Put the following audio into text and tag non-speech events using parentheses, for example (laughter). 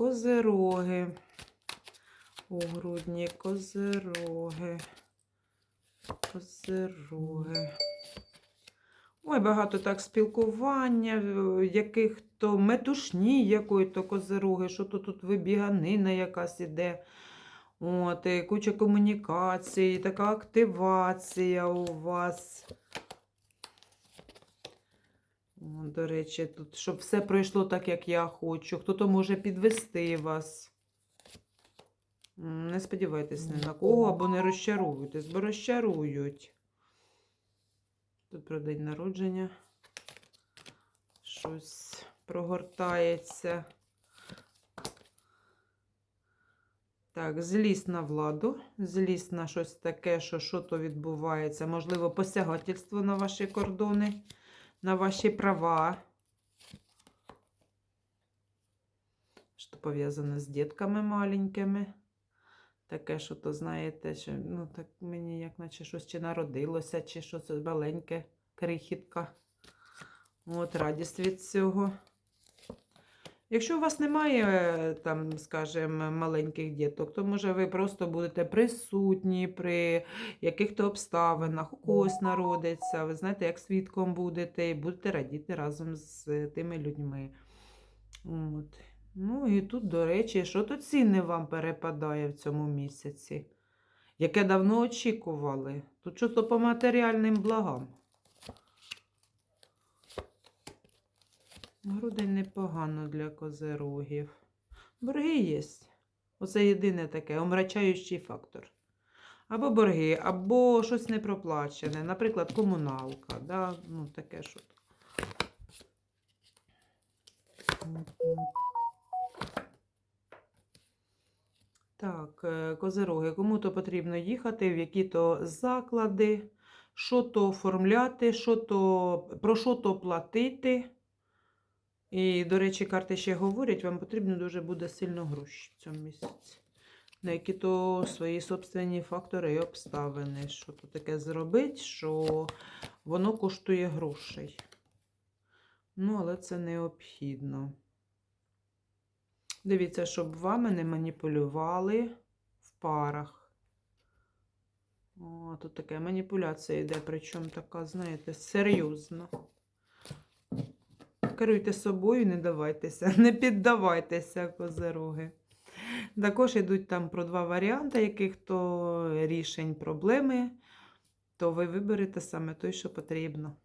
Козероги. У грудні козероги. Козероги. Ой, багато так спілкування, е, яких то метушні якої то козероги, що то тут вибіганина якась іде. От, куча комунікацій, така активація у вас. До речі, тут, щоб все пройшло так, як я хочу. Хто-то може підвести вас. Не сподівайтесь ні на кого або не розчаруйтесь, бо розчарують. Тут про день народження. Щось прогортається. Так, злість на владу, злість на щось таке, що що то відбувається. Можливо, посягательство на ваші кордони, на ваші права. Що пов'язане з дітками маленькими. Таке, що то знаєте, що ну так мені як наче щось чи народилося, чи щось маленьке, крихітка. От, радість від цього. Якщо у вас немає, там, скажімо, маленьких діток, то може ви просто будете присутні при яких-то обставинах, у когось народиться, ви знаєте, як свідком будете, і будете радіти разом з тими людьми. От. Ну і тут, до речі, що то цінне вам перепадає в цьому місяці, яке давно очікували. Тут щось по матеріальним благам. Грудень непогано для козерогів. Борги є. Оце єдине таке омрачаючий фактор. Або борги, або щось не проплачене, наприклад, комуналка. Да? Ну, таке що. Так, е, козероги, кому-то потрібно їхати в які-то заклади, що то оформляти, що то, про що то платити. І, до речі, карти ще говорять, вам потрібно дуже буде сильно гроші в цьому місяці. На які то свої собственні фактори і обставини. Що то таке зробить, що воно коштує грошей. Ну, але це необхідно. Дивіться, щоб вами не маніпулювали в парах. О, тут така маніпуляція йде, причому така, знаєте, серйозна. Керуйте собою, не давайтеся, (laughs) не піддавайтеся, козероги. Також йдуть там про два варіанти, яких то рішень проблеми, то ви виберете саме той, що потрібно.